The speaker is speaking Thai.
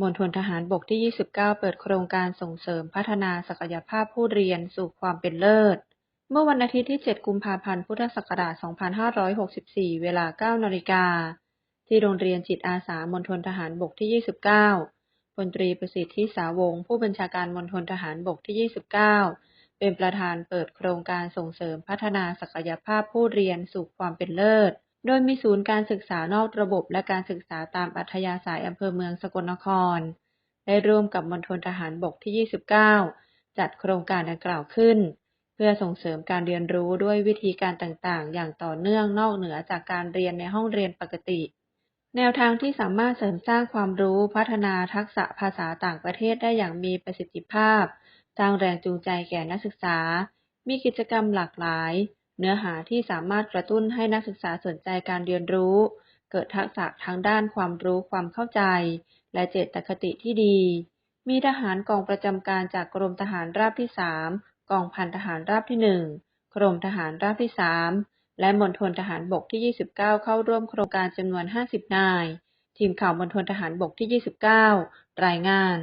มณฑลทหารบกที่ 29 เปิดโครงการส่งเสริมพัฒนาศักยภาพผู้เรียนสู่ความเป็นเลิศ เมื่อวันอาทิตย์ที่ 7 กุมภาพันธ์ พุทธศักราช 2564 เวลา 9 นาฬิกา ที่โรงเรียนจิตอาสามณฑลทหารบกที่ 29พลตรีประสิทธิสาวง ผู้บัญชาการมณฑลทหารบกที่ 29 เป็นประธานเปิดโครงการส่งเสริมพัฒนาศักยภาพผู้เรียนสู่ความเป็นเลิศ โดยมีศูนย์การศึกษานอกระบบและการศึกษาตามอัธยาศัยอำเภอเมืองสกลนคร ได้ร่วมกับมณฑลทหารบกที่ 29 จัดโครงการดังกล่าวขึ้น เพื่อส่งเสริมการเรียนรู้ด้วยวิธีการต่างๆ อย่างต่อเนื่องนอกเหนือจากการเรียนในห้องเรียนปกติ แนวทางที่สามารถเสริมสร้างความรู้พัฒนาทักษะภาษาต่างประเทศได้อย่างมีประสิทธิภาพ สร้างแรงจูงใจแก่นักศึกษา มีกิจกรรมหลากหลาย เนื้อหาที่สามารถกระตุ้นให้นักศึกษาสนใจการเรียนรู้ เกิดทักษะทางด้านความรู้ความเข้าใจ และเจตคติที่ดี มีทหารกองประจำการจากกรมทหารราบที่ 3 กองพันทหารราบที่ 1 กรมทหารราบที่ 3 และมณฑลทหารบกที่ 29 เข้าร่วมโครงการจำนวน 50 นาย ทีมข่าวมณฑลทหารบกที่ 29 รายงาน